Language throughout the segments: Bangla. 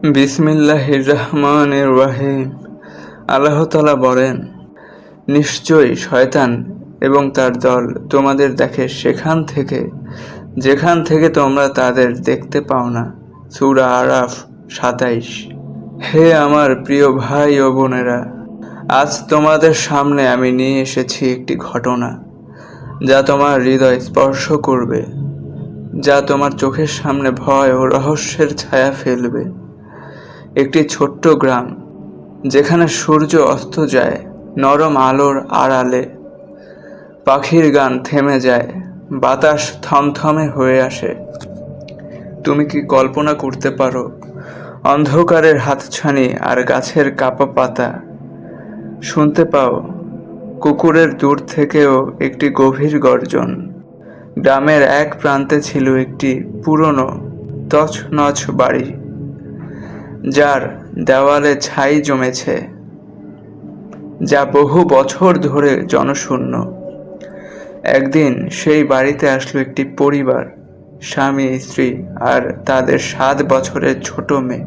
বিসমিল্লাহির রহমানির রাহিম। আল্লাহ তালা বলেন, নিশ্চয়ই শয়তান এবং তার দল তোমাদের দেখে সেখান থেকে, যেখান থেকে তোমরা তাদের দেখতে পাও না। সুরা আরাফ সাতাইশ। হে আমার প্রিয় ভাই ও বোনেরা, আজ তোমাদের সামনে আমি নিয়ে এসেছি একটি ঘটনা, যা তোমার হৃদয় স্পর্শ করবে, যা তোমার চোখের সামনে ভয় ও রহস্যের ছায়া ফেলবে। একটি ছোট্ট গ্রাম, যেখানে সূর্য অস্ত যায় নরম আলোর আড়ালে। পাখির গান থেমে যায়, বাতাস থমথমে হয়ে আসে। তুমি কি কল্পনা করতে পারো, অন্ধকারের হাতছানি আর গাছের কাপা পাতা? শুনতে পাও, কুকুরের দূর থেকেও একটি গভীর গর্জন। গ্রামের এক প্রান্তে ছিল একটি পুরনো, তছনছ বাড়ি। যার দেওয়ালে ছাই জমেছে, যা বহু বছর ধরে জনশূন্য। একদিন সেই বাড়িতে আসলো একটি পরিবার, স্বামী, স্ত্রী আর তাদের সাত বছরের ছোট মেয়ে।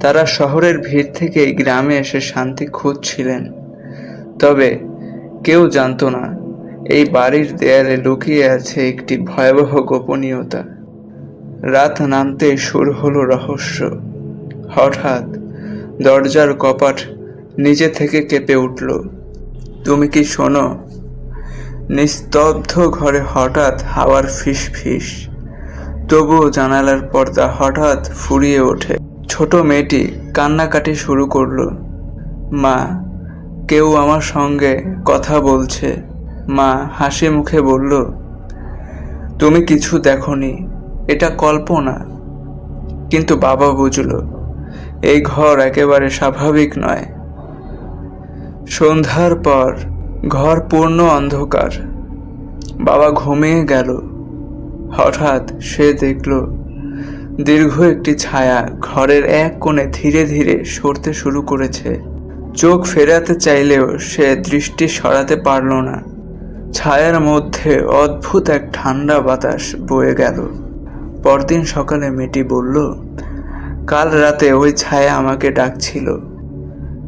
তারা শহরের ভিড় থেকে গ্রামে এসে শান্তি খুঁজছিলেন। তবে কেউ জানতো না, এই বাড়ির দেয়ালে লুকিয়ে আছে একটি ভয়াবহ গোপনীয়তা। রাত নামতে শুরু হলো রহস্য। হঠাৎ দরজার কপাট নিজে থেকে কেঁপে উঠল। তুমি কি শোনো? নিস্তব্ধ ঘরে হঠাৎ হাওয়ার ফিস ফিস। তবুও জানালার পর্দা হঠাৎ ফুরিয়ে ওঠে। ছোট মেয়েটি কান্নাকাটি শুরু করল। মা, কেউ আমার সঙ্গে কথা বলছে। মা হাসি মুখে বলল, তুমি কিছু দেখনি, এটা কল্পনা। কিন্তু বাবা বুঝল এই ঘর একেবারে স্বাভাবিক নয়। সন্ধ্যার পর ঘর পূর্ণ অন্ধকার। বাবা ঘুমিয়ে গেল। হঠাৎ সে দেখল, দীর্ঘ একটি ছায়া ঘরের এক কোণে ধীরে ধীরে সরতে শুরু করেছে। চোখ ফেরাতে চাইলেও সে দৃষ্টি সরাতে পারল না। ছায়ার মধ্যে অদ্ভুত এক ঠান্ডা বাতাস বয়ে গেল। পরদিন সকালে মেয়েটি বলল কাল রাতে ওই ছায়া আমাকে ডাকছিল।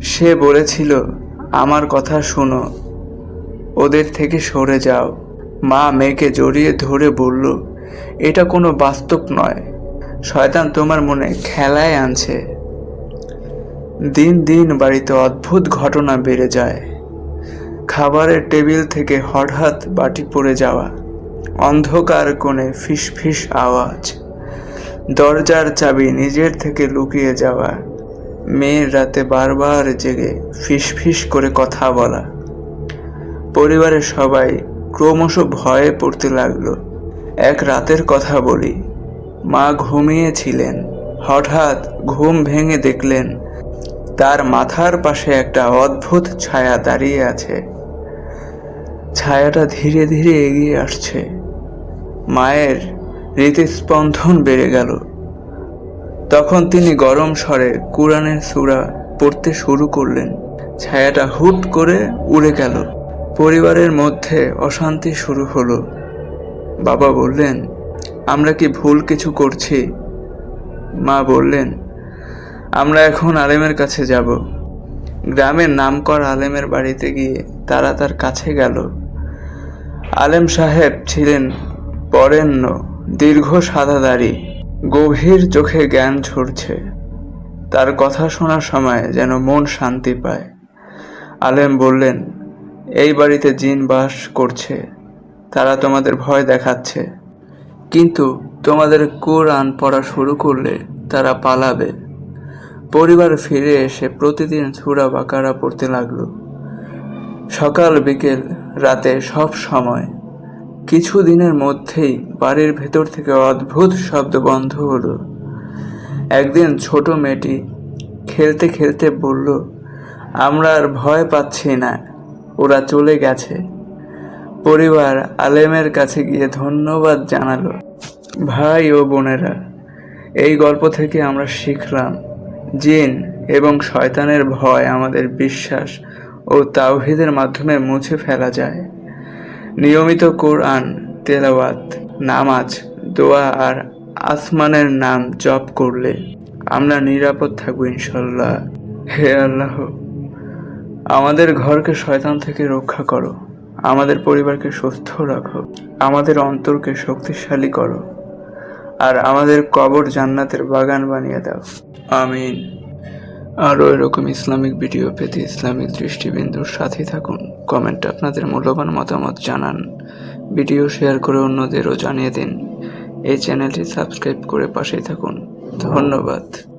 সে বলেছিল, আমার কথা শোনো। ওদের থেকে সরে যাও। মা মেয়েকে জড়িয়ে ধরে বলল, এটা কোনো বাস্তব নয়। শয়তান তোমার মনে খেলায় আনছে। দিন দিন বাড়িতে অদ্ভুত ঘটনা বেড়ে যায়। খাবারের টেবিল থেকে হঠাৎ বাটি পড়ে যাওয়া। অন্ধকার কোণে ফিস ফিস আওয়াজ। দরজার চাবি নিজের থেকে লুকিয়ে যাওয়া। মেয়ের রাতে বারবার জেগে ফিস করে কথা বলা। পরিবারের সবাই ক্রমশ ভয়ে পড়তে লাগল। এক রাতের কথা বলি। মা ঘুমিয়েছিলেন। হঠাৎ ঘুম ভেঙে দেখলেন, তার মাথার পাশে একটা অদ্ভুত ছায়া দাঁড়িয়ে আছে। ছায়াটা ধীরে ধীরে এগিয়ে আসছে। মায়ের হৃদস্পন্দন বেড়ে গেল। তখন তিনি গরম স্বরে কোরআনের সুরা পড়তে শুরু করলেন। ছায়াটা হুট করে উড়ে গেল। পরিবারের মধ্যে অশান্তি শুরু হলো। বাবা বললেন, আমরা কি ভুল কিছু করছি? মা বললেন, আমরা এখন আলেমের কাছে যাব। গ্রামের নামকর আলেমের বাড়িতে গিয়ে তারা তার কাছে গেল। আলেম সাহেব ছিলেন বরেণ্য দীর্ঘ সাদা দাড়ি, গভীর চোখে জ্ঞান ঝরছে তার কথা শোনার সময় যেন মন শান্তি পায়। আলেম বললেন, এই বাড়িতে জিন বাস করছে, তারা তোমাদের ভয় দেখাচ্ছে। কিন্তু তোমাদের কোরআন পড়া শুরু করলে তারা পালাবে। পরিবার ফিরে এসে প্রতিদিন সুরা বাকারা পড়তে লাগল। সকাল, বিকেল, রাতে সব সময়। কিছু দিনের মধ্যেই বাড়ির ভেতর থেকে অদ্ভুত শব্দ বন্ধ হলো। একদিন ছোট মেয়েটি খেলতে খেলতে বলল, আমরা আর ভয় পাচ্ছি না, ওরা চলে গেছে। পরিবার আলেমের কাছে গিয়ে ধন্যবাদ জানালো। ভাই ও বোনেরা, এই গল্প থেকে আমরা শিখলাম, জিন এবং শয়তানের ভয় আমাদের বিশ্বাস ও তাওহিদের মাধ্যমে মুছে ফেলা যায়। নিয়মিত কোরআন তেলাওয়াত, নামাজ, দোয়া আর আসমানের নাম জপ করলে আমরা নিরাপদ থাকব ইনশাল্লাহ হে আল্লাহ, আমাদের ঘরকে শয়তান থেকে রক্ষা করো, আমাদের পরিবারকে সুস্থ রাখো, আমাদের অন্তরকে শক্তিশালী করো, আর আমাদের কবর জান্নাতের বাগান বানিয়ে দাও। আমিন। আরও এরকম ইসলামিক ভিডিও পেতে ইসলামিক দৃষ্টিবিন্দুর সাথে থাকুন। কমেন্টে আপনাদের মূল্যবান মতামত জানান। ভিডিও শেয়ার করে অন্যদেরও জানিয়ে দিন। এই চ্যানেলটি সাবস্ক্রাইব করে পাশেই থাকুন। ধন্যবাদ।